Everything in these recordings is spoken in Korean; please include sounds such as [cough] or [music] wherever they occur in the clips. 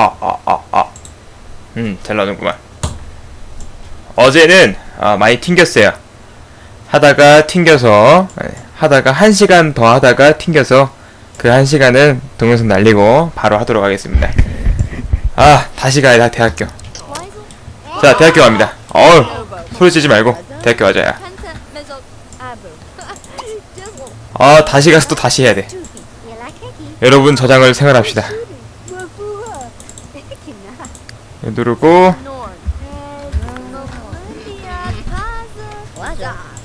하, 아, 아, 아. 음, 잘 나오는구만. 어제는 아, 많이 튕겼어요. 하다가 튕겨서, 예, 하다가 한 시간 더 하다가 튕겨서 그 한 시간은 동영상 날리고 바로 하도록 하겠습니다. 아, 다시 가야 돼, 대학교. 자, 대학교 갑니다. 어우, 소리 지지 말고 대학교 가자야. 아, 다시 가서 또 다시 해야 돼. 여러분 저장을 생활합시다. 누르고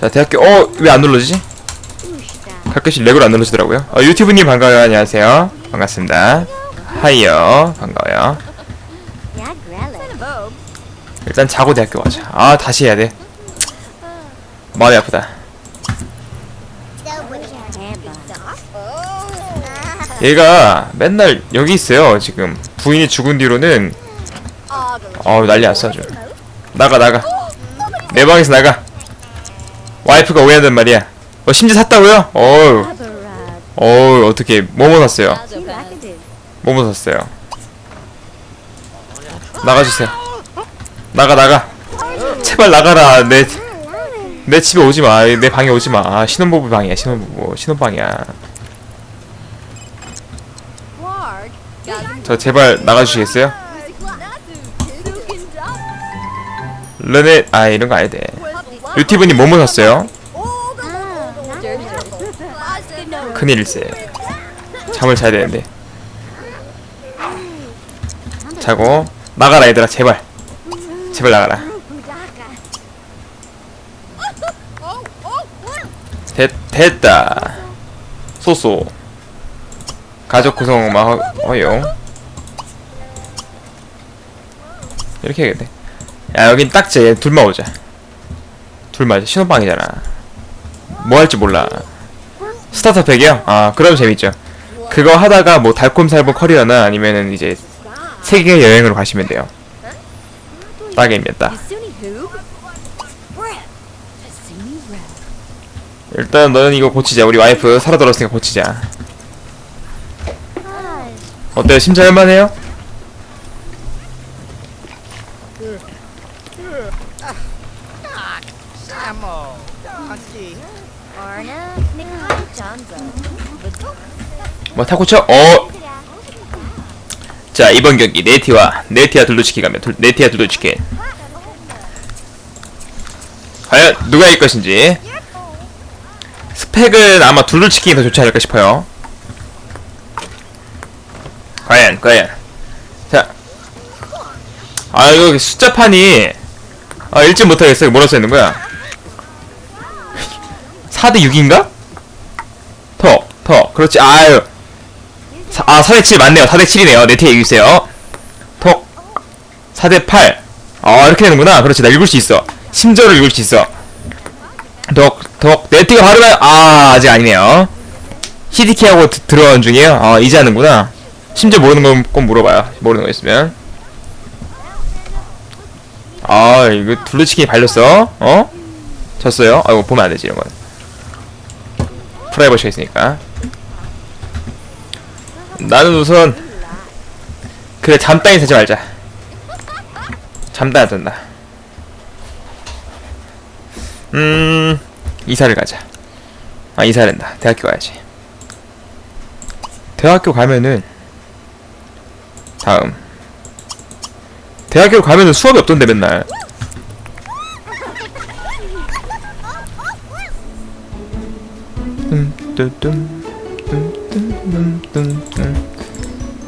자 대학교 어 왜 안 눌러지지? 가끔씩 렉으로 안 눌러지더라고요. 어, 유튜브님 반가워요. 안녕하세요. 반갑습니다. 하이요 반가워요. 일단 자고 대학교 가자. 아 다시 해야 돼. 마음이 아프다. 얘가 맨날 여기 있어요. 지금 부인이 죽은 뒤로는 어 난리 났어 아주. 나가 나가. 내 방에서 나가. 와이프가 오해한단 말이야. 어 심지어 샀다고요? 어우 어우 어떻게 뭐뭐 샀어요? 뭐뭐 샀어요? 나가주세요. 나가 나가. 제발 나가라. 내 내 집에 오지 마. 내 방에 오지 마. 아, 신혼부부 방이야. 신혼부부. 신혼방이야. 저 제발 나가주시겠어요? 르네 아 이런 거 아야 돼. 유티브님 뭐뭐 샀어요? 큰일일세. 잠을 자야 되는데. 자고 나가라 얘들아 제발. 제발 나가라. 됐 됐다. 소소. 가족 구성 막 허- 허용. 이렇게 해야겠네. 야 여긴 딱지 얘 둘만 오자. 둘만 신혼방이잖아. 뭐 할지 몰라. 스타터팩이요? 아 그럼 재밌죠. 그거 하다가 뭐 달콤살보 커리어나 아니면은 이제 세계 여행으로 가시면 돼요. 딱입니다. 일단 너는 이거 고치자. 우리 와이프 살아 들었으니까 고치자. 어때요? 심장 할만해요? 뭐 타코쳐? 어. 자 이번 경기 네티와 네티아 둘루치키 가면 둘, 네티아 둘루치키. 과연 누가 이길 것인지. 스펙은 아마 둘루치킨이 더 좋지 않을까 싶어요. 과연 과연. 자. 아 이거 숫자판이 아 읽지 못하겠어. 뭐라고 써있는 거야? [laughs] 4대 6인가? 더, 더. 그렇지. 아유. 사, 아, 4대 7 맞네요. 4대 7이네요. 네트에 읽으세요. 톡. 4대 8. 아, 이렇게 되는구나. 그렇지. 나 읽을 수 있어. 심저를 읽을 수 있어. 톡, 톡. 네트가 바르면, 아, 아직 아니네요. 히디키하고 드- 들어간 중이에요. 아, 이제 하는구나. 심지어 모르는 건 꼭 물어봐요. 모르는 거 있으면. 아, 이거 둘러치기 발렸어? 어? 졌어요? 아, 이거 보면 안 되지, 이런 건. 프라이버시가 있으니까. 나는 우선 그래 잠따위 사지 말자. 잠따 안 된다. 음 이사를 가자. 아 이사 된다. 대학교 가야지. 대학교 가면은 다음 대학교 가면은 수업이 없던데 맨날.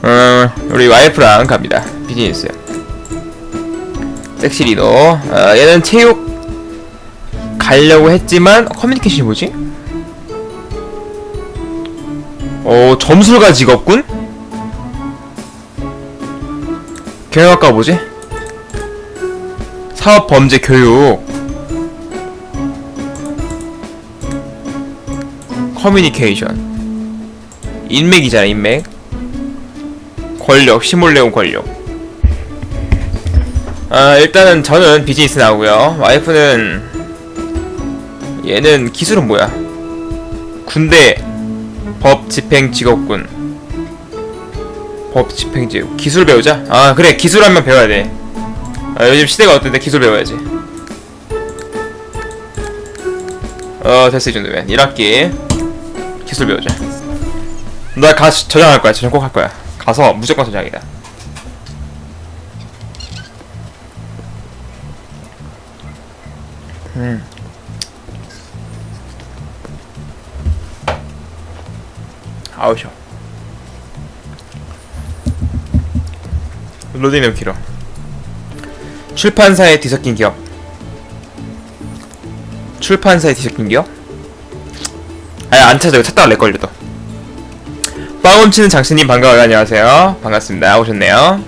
어, 우리 와이프랑 갑니다. 비즈니스. 섹시리도. 어, 얘는 체육 가려고 했지만 커뮤니케이션이 뭐지? 어, 점술가 직업군? 경영학과 뭐지? 사업 범죄 교육. 커뮤니케이션. 인맥이잖아, 인맥. 권력, 시몰레온 권력. 아, 일단은 저는 비즈니스 나오고요. 와이프는 얘는 기술은 뭐야? 군대, 법, 집행, 직업군. 법 집행제 기술 배우자 아 그래 기술 한명 배워야 돼 아, 요즘 시대가 어떤데 기술 배워야지 어 됐어 이 정도면 1학기 기술 배우자 나가 저장할 거야. 저장 꼭 할 거야. 가서 무조건 저장이다 음. 아우셔 로딩 너무 길어. 출판사에 뒤섞인 기업. 출판사에 뒤섞인 기업? 아니 안 찾아. 찾다가 렉 걸려도 빵운치는 장신님 반가워요 안녕하세요 반갑습니다 오셨네요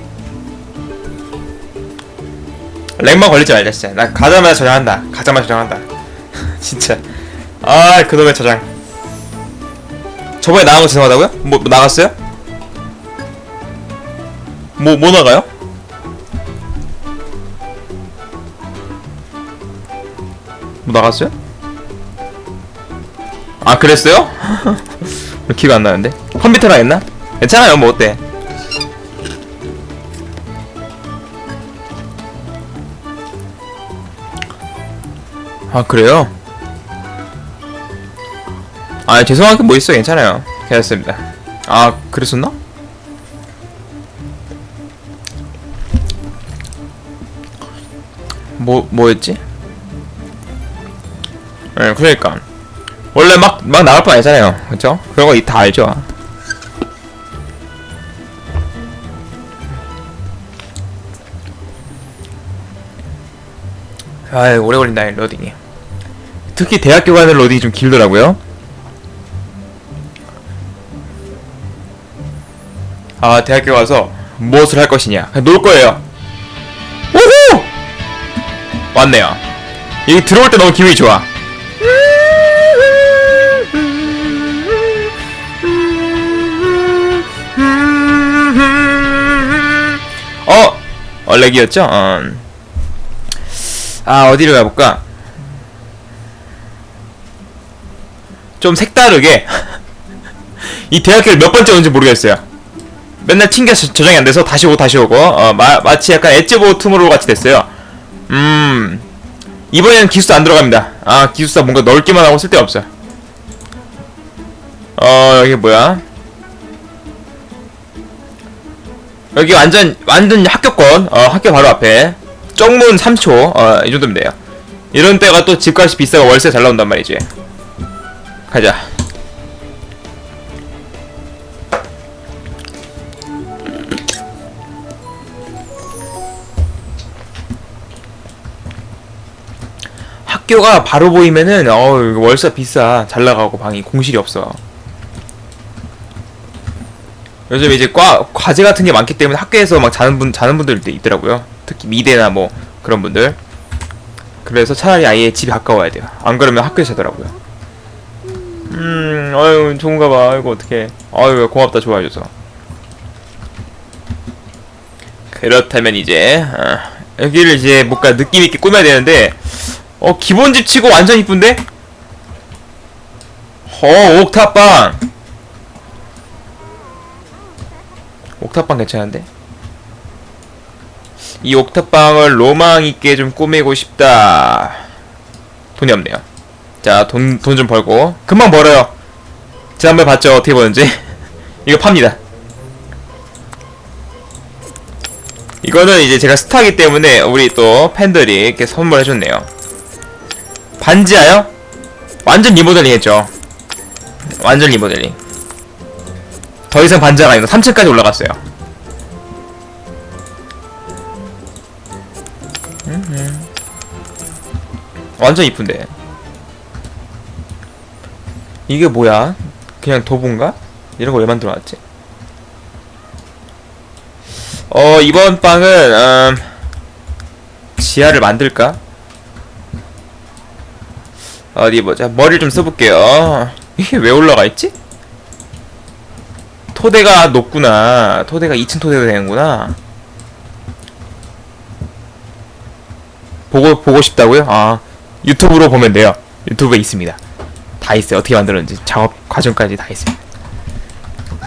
렉만 걸리지 말자 진짜 나 가자마자 저장한다 가자마자 저장한다 [laughs] 진짜 아 그놈의 저장 저번에 나간 거 죄송하다고요? 뭐, 뭐 나갔어요? 뭐, 뭐 나가요? 뭐 나갔어요? 아 그랬어요? [laughs] 기가 안 나는데 컴퓨터랑 했나? 괜찮아요 뭐 어때 아 그래요? 아 죄송한 게 뭐 있어 괜찮아요 괜찮습니다 아 그랬었나? 뭐 뭐였지? 예 그러니까 원래 막 막 나갈 뻔 아니잖아요. 그쵸? 그런 거다 알죠? 아이 오래 걸린다 이 로딩이. 특히 대학교 가는 로딩이 좀 길더라고요. 아 대학교 가서 무엇을 할 것이냐? 놀 거예요. 오호 왔네요. 여기 들어올 때 너무 기분이 좋아 얼렉이었죠 어. 아 어디로 가볼까 좀 색다르게 [laughs] 이 대학교를 몇 번째 온지 모르겠어요 맨날 튕겨서 저장이 안 돼서 다시 오고 다시 오고 어, 마, 마치 약간 엣지보 틈으로 같이 됐어요. 음 이번에는 기숙사 안 들어갑니다. 아 기숙사 뭔가 넓기만 하고 쓸데없어. 어 여기 뭐야? 여기 완전 완전 학교권 어 학교 바로 앞에 정문 3초 어 이 정도면 돼요. 이런 때가 또 집값이 비싸고 월세 잘 나온단 말이지. 가자. 학교가 바로 보이면은 어 월세 비싸 잘 나가고 방이 공실이 없어. 요즘 이제 과 과제 같은 게 많기 때문에 학교에서 막 자는 분 자는 분들도 있더라고요. 특히 미대나 뭐 그런 분들. 그래서 차라리 아예 집이 가까워야 돼요. 안 그러면 학교에서 자더라고요. 음, 아유 좋은가 봐. 이거 어떻게? 아유 고맙다 좋아해줘서. 그렇다면 이제 어, 여기를 이제 뭔가 느낌 있게 꾸며야 되는데 어 기본 집 치고 완전 이쁜데? 어 옥탑방 옥탑방 괜찮은데? 이 옥탑방을 로망 있게 좀 꾸미고 싶다 돈이 없네요 자 돈 돈 좀 벌고 금방 벌어요 지난번에 봤죠 어떻게 버는지 [laughs] 이거 팝니다 이거는 이제 제가 스타기 때문에 우리 또 팬들이 이렇게 선물해줬네요 반지하요? 완전 리모델링 했죠. 완전 리모델링. 더 이상 반지하가 아니고 3층까지 올라갔어요. 완전 이쁜데. 이게 뭐야? 그냥 도보인가? 이런 거 왜 만들어놨지? 어 이번 방은 음, 지하를 만들까? 어디 보자 머리를 좀 써볼게요 이게 왜 올라가 있지? 토대가 높구나 토대가 2층 토대가 되는구나 보고 보고 싶다고요? 아 유튜브로 보면 돼요 유튜브에 있습니다 다 있어요 어떻게 만들었는지 작업 과정까지 다 있어요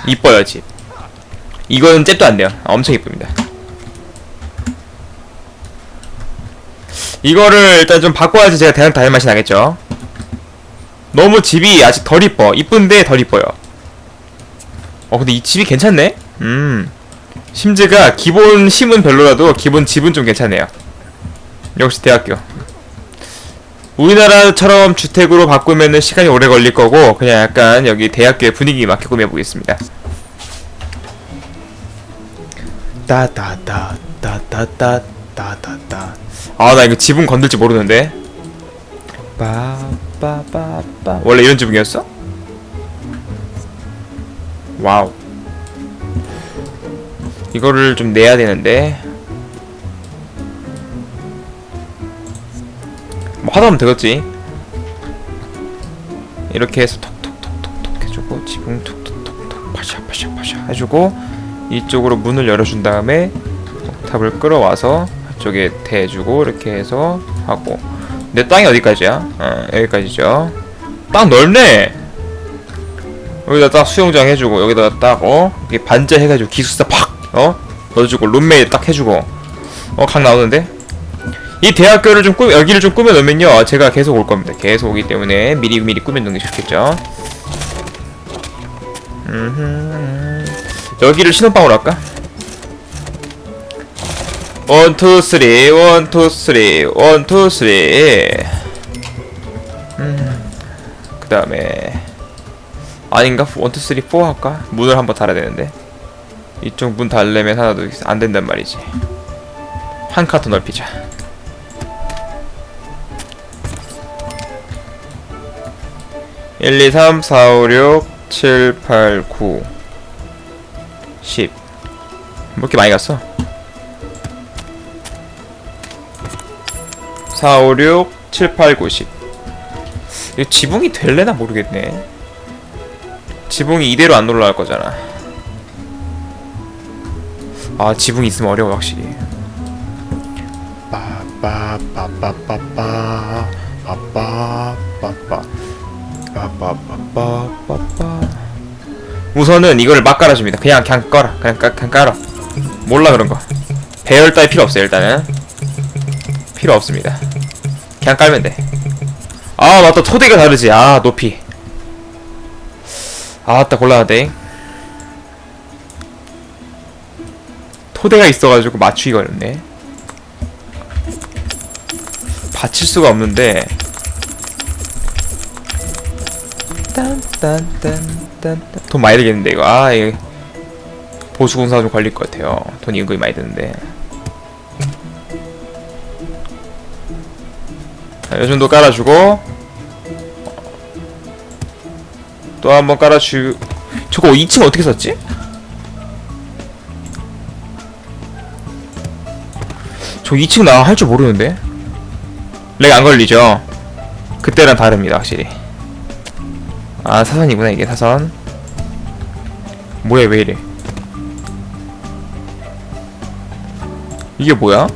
이뻐요 집 이거는 잽도 안 돼요. 아, 엄청 이쁩니다. 이거를 일단 좀 바꿔야지 제가 대학 다닐 맛이 나겠죠. 너무 집이 아직 덜 이뻐. 이쁜데 덜 이뻐요. 어 근데 이 집이 괜찮네. 음. 심즈가 기본 심은 별로라도 기본 집은 좀 괜찮네요. 역시 대학교. 우리나라처럼 주택으로 바꾸면은 시간이 오래 걸릴 거고 그냥 약간 여기 대학교의 분위기 맞게 꾸며 보겠습니다. 따다다 따다다 따다다. 아나 이거 지붕 건들지 모르는데. 빠빠빠빠. 원래 이런 지붕이었어? 와우. 이거를 좀 내야 되는데. 뭐 하다 보면 되겠지. 이렇게 해서 톡톡톡톡톡 해주고 지붕 톡톡톡톡 파샤 파샤 파샤 해주고 이쪽으로 문을 열어준 다음에 탑을 끌어와서 이쪽에 대주고 이렇게 해서 하고 내 땅이 어디까지야? 어, 여기까지죠. 땅 넓네. 여기다 딱 수영장 해주고 여기다가 딱 어? 이렇게 반자 해가지고 기숙사 팍 어? 넣어주고 룸메이트 딱 해주고 어 각 나오는데 이 대학교를 좀 꾸며 여기를 좀 꾸며 놓으면요 제가 계속 올 겁니다 계속 오기 때문에 미리 미리 꾸며 놓는 게 좋겠죠 음흠. 여기를 신혼방으로 할까? 원투 쓰리 원투 쓰리 원투 쓰리 음 그 다음에 아닌가? 원투 쓰리 포 할까? 문을 한번 달아야 되는데 이쪽 문 달려면 하나도 안 된단 말이지 한 칸 더 넓히자 1, 2, 3, 4, 5, 6, 7, 8, 9, 10. 뭐 이렇게 많이 갔어? 4, 5, 6, 7, 8, 9, 10. 이거 지붕이 될래나 모르겠네. 지붕이 이대로 안 올라갈 거잖아. 아, 지붕이 있으면 어려워, 확실히. 우선은 이거를 막 깔아줍니다. 그냥 그냥 깔아. 그냥 깔 그냥 깔아. 몰라 그런 거. 배열 따위 필요 없어요 일단은. 필요 없습니다. 그냥 깔면 돼. 아 맞다 토대가 다르지. 아 높이. 아따 곤란하대. 토대가 있어가지고 맞추기가 어렵네. 받칠 수가 없는데. 돈 많이 들겠는데 이거. 아 이거. 보수공사가 좀 걸릴 것 같아요. 돈이 은근히 많이 드는데. 자, 요 정도 깔아주고 또 한 번 깔아주 저거 2층 어떻게 썼지? 저 2층 나 할 줄 모르는데 렉 안 걸리죠? 그때랑 다릅니다 확실히 아 사선이구나 이게 사선 뭐야 왜 이래 이게 뭐야?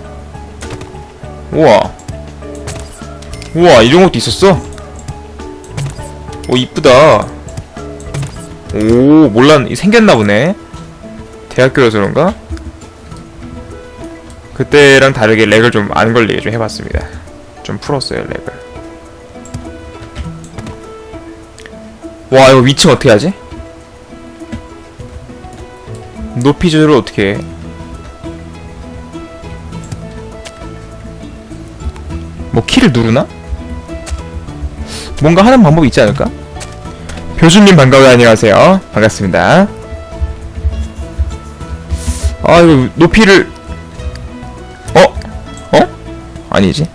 우와 우와 이런 것도 있었어? 오 이쁘다 오 몰랐 생겼나 보네 대학교라서 그런가? 그때랑 다르게 렉을 좀 안 걸리게 좀 해봤습니다 좀 풀었어요 렉을 와 이거 위층 어떻게 하지? 높이 조절을 어떻게 해? 뭐 키를 누르나? 뭔가 하는 방법이 있지 않을까? 표준님 반가워요 안녕하세요 반갑습니다 아 이거 높이를 어? 어? 아니지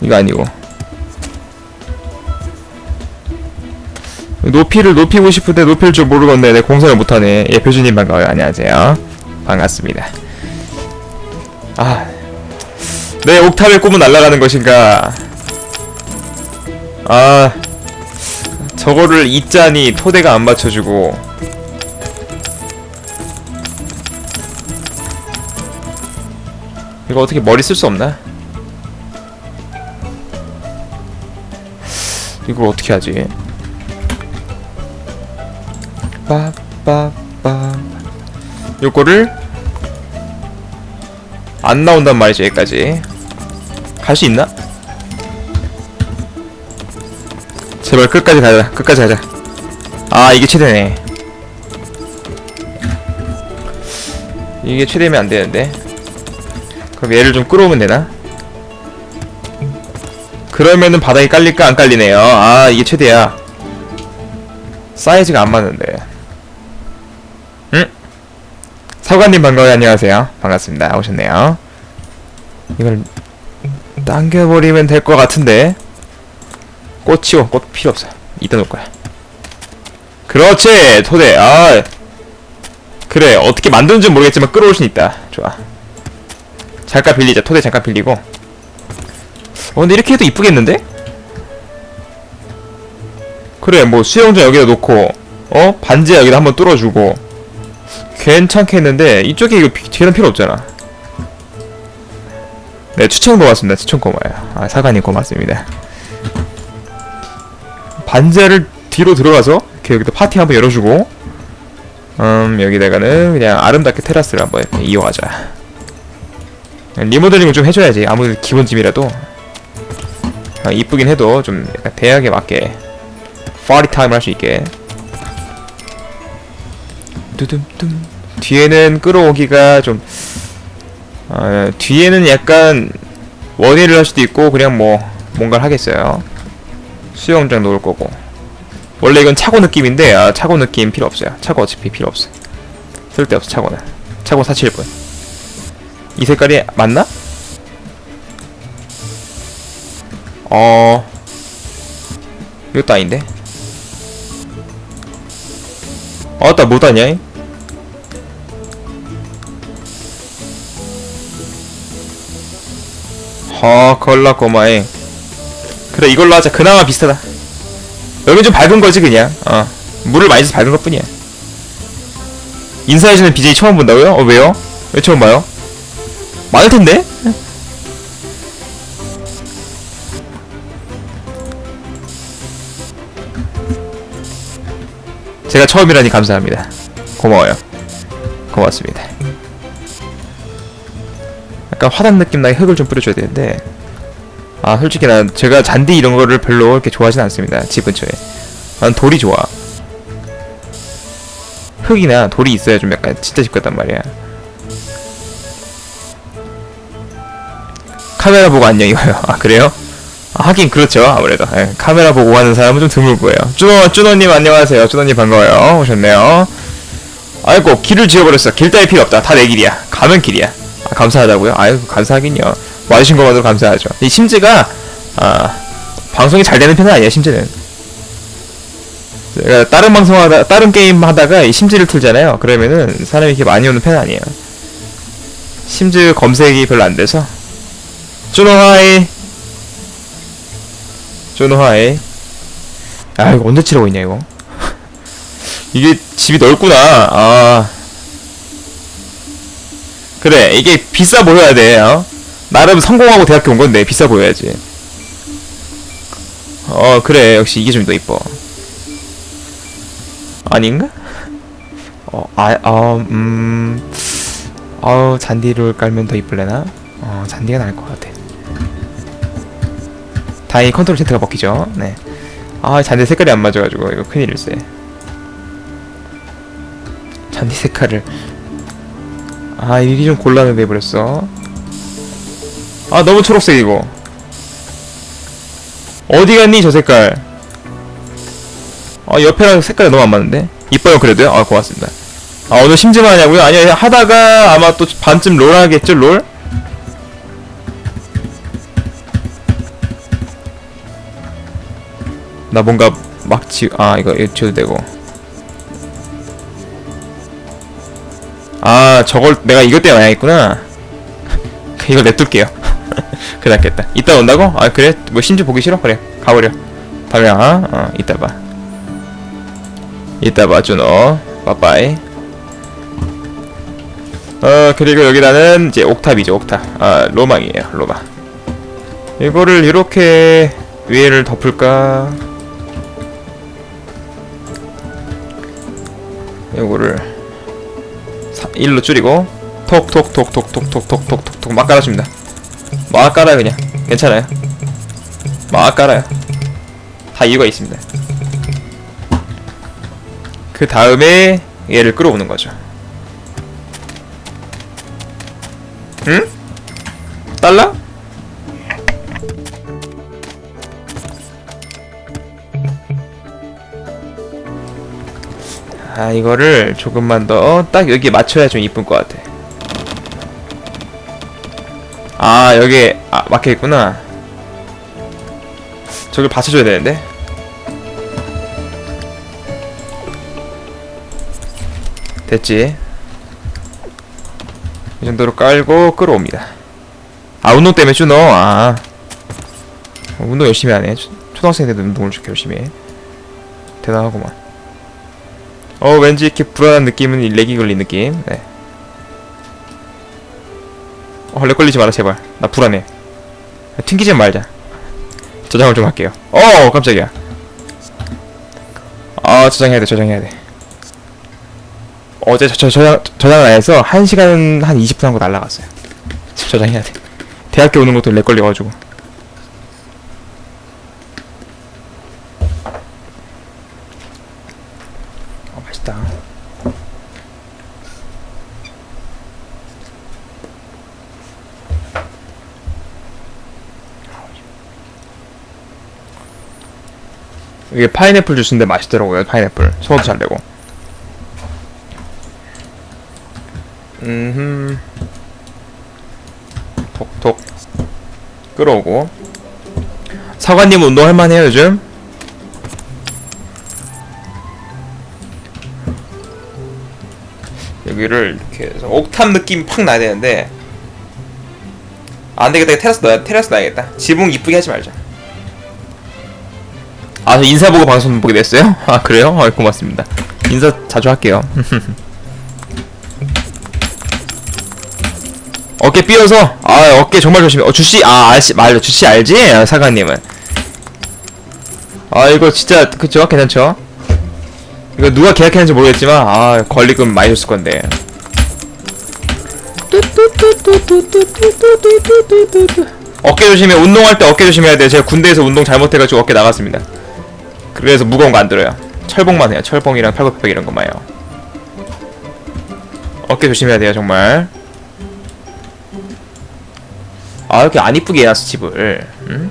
이거 아니고 높이를 높이고 싶은데 높일 줄 모르겠네. 내 공사를 못하네. 예, 표준님 반가워요. 안녕하세요. 반갑습니다. 아, 내 옥탑의 꿈은 날아가는 것인가? 아, 저거를 잊자니 토대가 안 맞춰주고. 이거 어떻게 머리 쓸 수 없나? 이걸 어떻게 하지? 빠빠빠 요거를 안 나온단 말이죠 여기까지 갈 수 있나? 제발 끝까지 가자. 끝까지 가자. 아 이게 최대네. 이게 최대면 안 되는데? 그럼 얘를 좀 끌어오면 되나? 그러면은 바닥이 깔릴까? 안 깔리네요. 아 이게 최대야. 사이즈가 안 맞는데. 응? 사관님 반가워요. 안녕하세요. 반갑습니다. 오셨네요. 이걸 당겨버리면 될 것 같은데 꽃 치워 꽃 필요 없어 이따 놓을 거야. 그렇지 토대. 아 그래. 어떻게 만드는지 모르겠지만 끌어올 수는 있다. 좋아. 잠깐 빌리자. 토대 잠깐 빌리고. 어 근데 이렇게 해도 이쁘겠는데? 그래 뭐 수영장 여기다 놓고 어? 반지 여기다 한번 뚫어주고. 괜찮겠는데 이쪽에 이거 비- 뒤에는 필요 없잖아. 네 추천 고맙습니다. 추천 고마워요. 아 사관님 고맙습니다 반지를 뒤로 들어가서 이렇게 여기다 파티 한번 열어주고 음 여기다가는 그냥 아름답게 테라스를 한번 이용하자. 리모델링을 좀 해줘야지. 아무리 기본집이라도. 아, 이쁘긴 해도 좀 약간 대학에 맞게 파티 타임을 할 수 있게. 두둠둠. 뒤에는 끌어오기가 좀 어, 뒤에는 약간 원위를 할 수도 있고 그냥 뭐 뭔가를 하겠어요 수영장 놓을 거고. 원래 이건 차고 느낌인데 아, 차고 느낌 필요 없어요. 차고 어차피 필요 없어 쓸데없어 차고는. 차고 사칠 뿐. 이 색깔이 맞나? 어 이것도 아닌데? 아따 못하냐 이? 허 걸라꼬마에 그래 이걸로 하자 그나마 비슷하다 여기 좀 밝은 거지 그냥 어 물을 많이 써서 밝은 것 뿐이야 인사해주는 BJ 처음 본다고요? 어 왜요? 왜 처음 봐요? 많을 텐데? 제가 처음이라니 감사합니다. 고마워요. 고맙습니다. 약간 화단 느낌 나게 흙을 좀 뿌려줘야 되는데 아 솔직히 난 제가 잔디 이런 거를 별로 이렇게 좋아하진 않습니다. 집 근처에. 난 돌이 좋아. 흙이나 돌이 있어야 좀 약간 진짜 집 같단 말이야. 카메라 보고 안녕 이거요. [laughs] 아 그래요? 아, 하긴 그렇죠 아무래도 예, 카메라 보고 하는 사람은 좀 드물 거예요. 쭈노 쭈노님 안녕하세요. 쭈노님 반가워요. 오셨네요. 아이고 길을 지어버렸어. 길 따위 필요 없다. 다 내 길이야. 가면 길이야. 아, 감사하다고요? 아유 감사하긴요. 와주신 것만으로 감사하죠. 이 심즈가 아 방송이 잘 되는 편은 아니에요. 심즈는. 제가 다른 방송 하다 다른 게임 하다가 이 심즈를 틀잖아요. 그러면은 사람이 이렇게 많이 오는 편은 아니에요. 심즈 검색이 별로 안 돼서 쭈노하이 쭈노하이 아 이거 언제 치라고 있냐 이거 [laughs] 이게 집이 넓구나 아 그래 이게 비싸 보여야 돼 어? 나름 성공하고 대학교 온 건데 비싸 보여야지 어 그래 역시 이게 좀 더 이뻐 아닌가? 어아어음 어 잔디를 깔면 더 이쁠래나? 어 잔디가 나을 것 같아 다행히 컨트롤 센터가 먹히죠. 네. 아 잔디 색깔이 안 맞아가지고 이거 큰일일세. 잔디 색깔을 아 이게 좀 곤란해 돼버렸어. 아 너무 초록색이고. 어디 갔니 저 색깔? 아 옆에랑 색깔이 너무 안 맞는데? 이뻐요 그래도요? 아 고맙습니다. 아 오늘 심지만 하냐고요? 아니요 하다가 아마 또 반쯤 롤 하겠죠 롤? 나 뭔가 막 지, 아, 이거, 이거 되고. 아, 저걸 내가 이것 때문에 안 했구나. [laughs] 이걸 냅둘게요. 그래, 낫겠다. 이따 온다고? 아, 그래? 뭐, 심지 보기 싫어? 그래. 가버려. 다음에, 아, 어, 이따 봐. 이따 봐, 준호. 빠빠이. 어, 그리고 여기다는 이제 옥탑이죠, 옥탑. 아, 로망이에요, 로망. 이거를 이렇게 위에를 덮을까? 요거를 1로 줄이고 톡톡톡톡톡톡톡톡톡 막 깔아줍니다 막 깔아요 그냥. 괜찮아요. 막 깔아요. 다 이유가 있습니다. 그 다음에 얘를 끌어오는 거죠. 응? 달라? 아 이거를 조금만 더 딱 여기 맞춰야 좀 이쁠 것 같아 아 여기 아, 막혀있구나. 저걸 받쳐줘야 되는데? 됐지? 이 정도로 깔고 끌어옵니다. 아 운동 때문에 쭈너 아. 어, 운동 열심히 하네. 초- 초등학생들도 운동을 저렇게 열심히 해. 대단하구만. 어 왠지 이렇게 불안한 느낌은 이 렉이 걸린 느낌. 네. 어, 렉 걸리지 마라 제발. 나 불안해. 튕기지 말자. 저장을 좀 할게요. 어 깜짝이야. 아 저장해야 돼 저장해야 돼. 어제 저, 저, 저장, 저장을 안 해서 1시간 한 20분 한 거 날라갔어요. 지금 저장해야 돼. 대학교 오는 것도 렉 걸려가지고 어 맛있다 이게 파인애플 주스인데 맛있더라고요 파인애플. 소화도 잘 되고. 음흠. 톡톡. 끌어오고. 사관님 운동할 만해요 요즘? 여기를 이렇게 해서 옥탑 느낌 팍 나야 되는데. 안 되겠다 이거 테라스 넣어야 테라스 놔야겠다. 지붕 이쁘게 하지 말자 아 저 인사 보고 방송 보게 됐어요? 아 그래요? 아 고맙습니다. 인사 자주 할게요. [laughs] 어깨 삐어서? 아 어깨 정말 조심해. 어 주씨 아 알지 말 주씨 알지? 아, 사관님은. 아 이거 진짜 그쵸? 괜찮죠? 이거 누가 계약했는지 모르겠지만 아 권리금 많이 줬을 건데. 어깨 조심해. 운동할 때 어깨 조심해야 돼. 제가 군대에서 운동 잘못해가지고 어깨 나갔습니다 그래서 무거운 거 안 들어요 철봉만 해요 철봉이랑 팔굽혀펴기 이런 것만 해요 어깨 조심해야 돼요 정말 아 이렇게 안 이쁘게 해놨어 집을 응?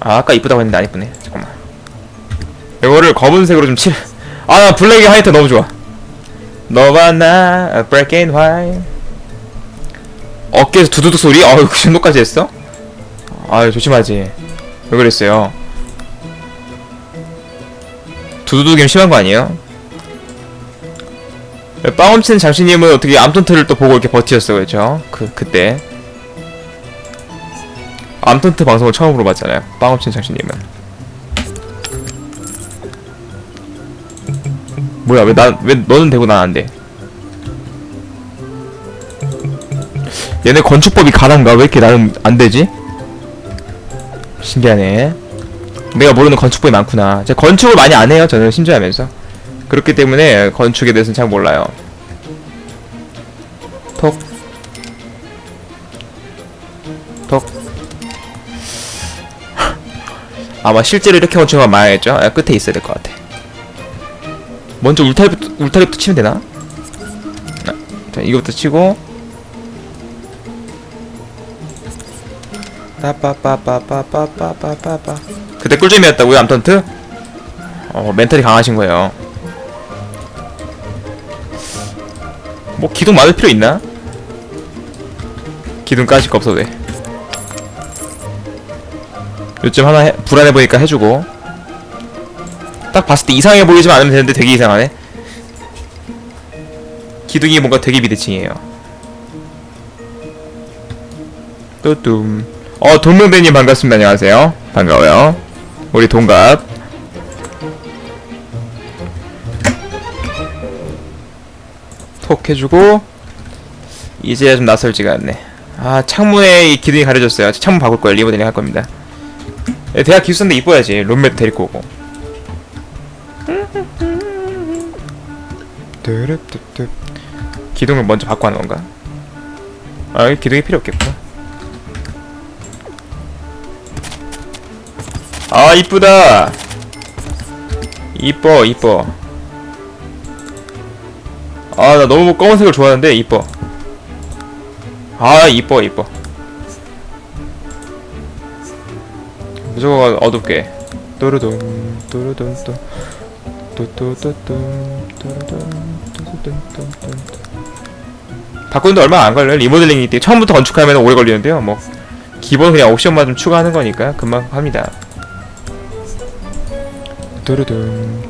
아 아까 이쁘다고 했는데 안 이쁘네 잠깐만 이거를 검은색으로 좀 칠. 아, 나 블랙이 화이트 너무 좋아. 너와 나, black and white. 어깨에서 두두둑 소리? 아유, 그 정도까지 했어? 아유, 조심하지. 왜 그랬어요? 두두둑이면 심한 거 아니에요? 빵엄치는 장씨님은 어떻게 암턴트를 또 보고 이렇게 버티셨어, 그죠? 그, 그때. 암턴트 방송을 처음으로 봤잖아요. 빵엄치는 장씨님은. 뭐야 왜나왜 너는 되고 난 안 돼? 얘네 건축법이 가난가 왜 이렇게 나는 안 되지? 신기하네. 내가 모르는 건축법이 많구나. 제가 건축을 많이 안 해요. 저는 심지하면서 그렇기 때문에 건축에 대해서는 잘 몰라요. 톡. 톡. [laughs] 아마 실제로 이렇게 건축하면 망하겠죠? 아, 끝에 있어야 될 것 같아. 먼저 울타리부터, 울타리부터 치면 되나? 아, 자, 이거부터 치고. 빠빠빠빠빠빠빠빠빠. 그때 꿀잼이었다고요, 암턴트? 어, 멘탈이 강하신 거예요. 뭐, 기둥 맞을 필요 있나? 기둥 까질 거 없어도 돼. 요즘 하나 해, 불안해 보니까 해주고. 딱 봤을 때 이상해 보이지만 않으면 되는데 되게 이상하네. 기둥이 뭔가 되게 비대칭이에요. 또뚱. 어, 동명대님 반갑습니다. 안녕하세요. 반가워요. 우리 동갑. 톡 해주고, 이제야 좀 낯설지가 않네. 아, 창문에 이 기둥이 가려졌어요. 창문 바꿀 거예요. 리모델링 할 겁니다. 예, 대학 기숙사인데 이뻐야지. 룸메트 데리고 오고. 기둥을 먼저 바꿔 하는 건가? 아, 기둥이 필요 없겠구나. 아, 이쁘다. 이뻐, 이뻐. 아, 나 너무 검은색을 좋아하는데 이뻐. 아, 이뻐, 이뻐. 무조건 어둡게. 또르돈, 또르돈, 또. 또또또또, 또르돈, 또르돈, 바꾸는데 얼마 안 걸려요. 리모델링이기 때문에 처음부터 건축하면 오래 걸리는데요. 뭐 기본 그냥 옵션만 좀 추가하는 거니까 금방 합니다. 뚜루둔